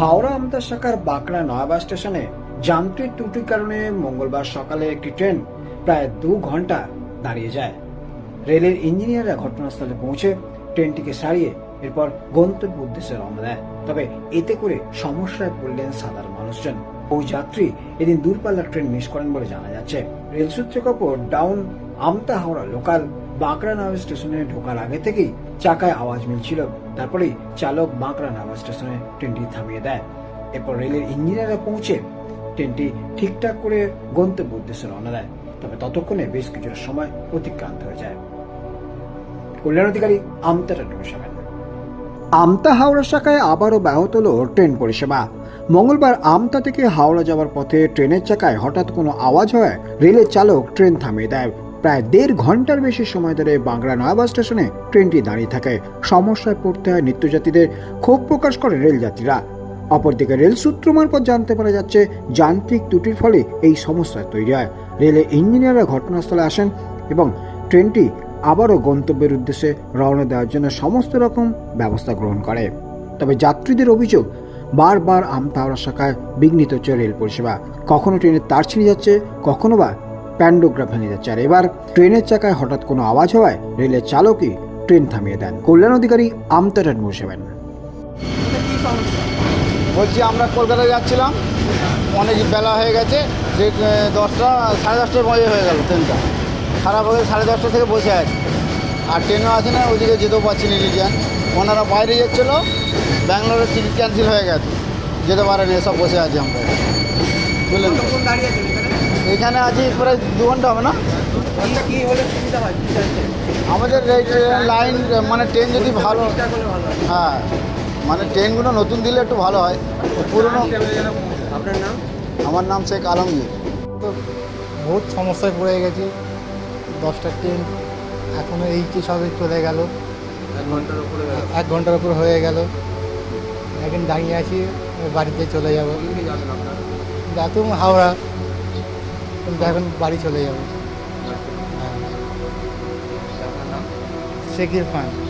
হাওড়া আমতা শাখার বাঁকড়া নয়াবাস স্টেশনে যান্ত্রিক ত্রুটির কারণে মঙ্গলবার সকালে একটি ট্রেন প্রায় দু ঘণ্টা দাঁড়িয়ে যায়। রেলের ইঞ্জিনিয়াররা ঘটনাস্থলে পৌঁছে ট্রেনটিকে সারিয়ে এরপর গন্তব্য উদ্দেশ্যে রওনা দেয়। তবে এতে করে সমস্যায় পড়লেন সাধারণ মানুষজন। ওই যাত্রী এদিন দূরপাল্লার ট্রেন মিস করেন বলে জানা যাচ্ছে। রেল সূত্রে খবর, ডাউন আমতা হাওড়া লোকাল বাঁকড়া নাওয়া স্টেশনে ঢোকার আগে থেকেই চাকায় আওয়াজ মিলছিল। তারপরেই চালক বাঁকড়া নাওয়া স্টেশনে ট্রেনটি থামিয়ে দেয়। এরপর রেলের ইঞ্জিনিয়াররা পৌঁছে ট্রেনটি ঠিকঠাক করে গন্তব্য উদ্দেশ্যে রওনা দেয়। তবে ততক্ষণে বেশ কিছুটা সময় অতিক্রান্ত হয়ে যায়। কল্যাণ অধিকারী আমতা সেবা আমতা হাওড়া শাখায় আবারও ব্যাহত হল ট্রেন পরিষেবা। মঙ্গলবার আমতা থেকে হাওড়া যাওয়ার পথে ট্রেনের চাকায় হঠাৎ কোনো আওয়াজ হয় রেলের চালক ট্রেন থামিয়ে দেয়। প্রায় দেড় ঘণ্টার বেশি সময় ধরে বাংলা নয়াবাস স্টেশনে ট্রেনটি দাঁড়িয়ে থাকে। সমস্যায় পড়তে হয় নিত্যযাত্রীদের। ক্ষোভ প্রকাশ করে রেলযাত্রীরা। অপরদিকে রেল সূত্র মারফত জানতে পারা যাচ্ছে, যান্ত্রিক ত্রুটির ফলে এই সমস্যা তৈরি হয়। রেলের ইঞ্জিনিয়াররা ঘটনাস্থলে আসেন এবং ট্রেনটি আবারও গন্তব্যের উদ্দেশ্যে রওনা দেওয়ার জন্য সমস্ত রকম ব্যবস্থা গ্রহণ করে। তবে যাত্রীদের অভিযোগ, বারবার আমতাওড়া শাখায় বিঘ্নিত হচ্ছে রেল পরিষেবা। কখনো ট্রেনের তার ছিঁড়ে যাচ্ছে, কখনো বা প্যান্ডোগ্রাফ ভেঙে যাচ্ছে। আর এবার ট্রেনের চাকায় হঠাৎ কোনো আওয়াজ হওয়ায় রেলের চালকই ট্রেন থামিয়ে দেন। কল্যাণ অধিকারী আমতা ট্রেন বলছি, আমরা কলকাতায় যাচ্ছিলাম। অনেক বেলা হয়ে গেছে। যে দশটা, সাড়ে দশটার মধ্যে হয়ে গেল ট্রেনটা। খারাপ হয়ে সাড়ে দশটা থেকে বসে আছে। আর ট্রেনও আছে না ওইদিকে যেতেও পারছি না রিটার্ন। ওনারা বাইরে যাচ্ছিল ব্যাঙ্গালোরের টিকিট ক্যান্সেল হয়ে গেছে। যেতে পারেনি, এসব বসে আছি আমরা। বুঝলেন? এখানে আছি প্রায় দু ঘণ্টা হবে না? আমাদের এই ট্রেন লাইন মানে ট্রেন যদি ভালো হ্যাঁ। মানে ট্রেনগুলো নতুন দিলে একটু ভালো হয়। পুরনো আপনার নাম? আমার নাম শেখ আলমগীর। তো বহুত সমস্যায় পড়ে গেছি। দশটা ট্রেন এখনও এই যে সবে চলে গেল। এক ঘণ্টার উপরে উপর হয়ে গেল। এখন দাঁড়িয়ে আছি বাড়িতে চলে যাব। যাতুম হাওড়া। কিন্তু এখন বাড়ি চলে যাব। হ্যাঁ। নাম? শেখির খান।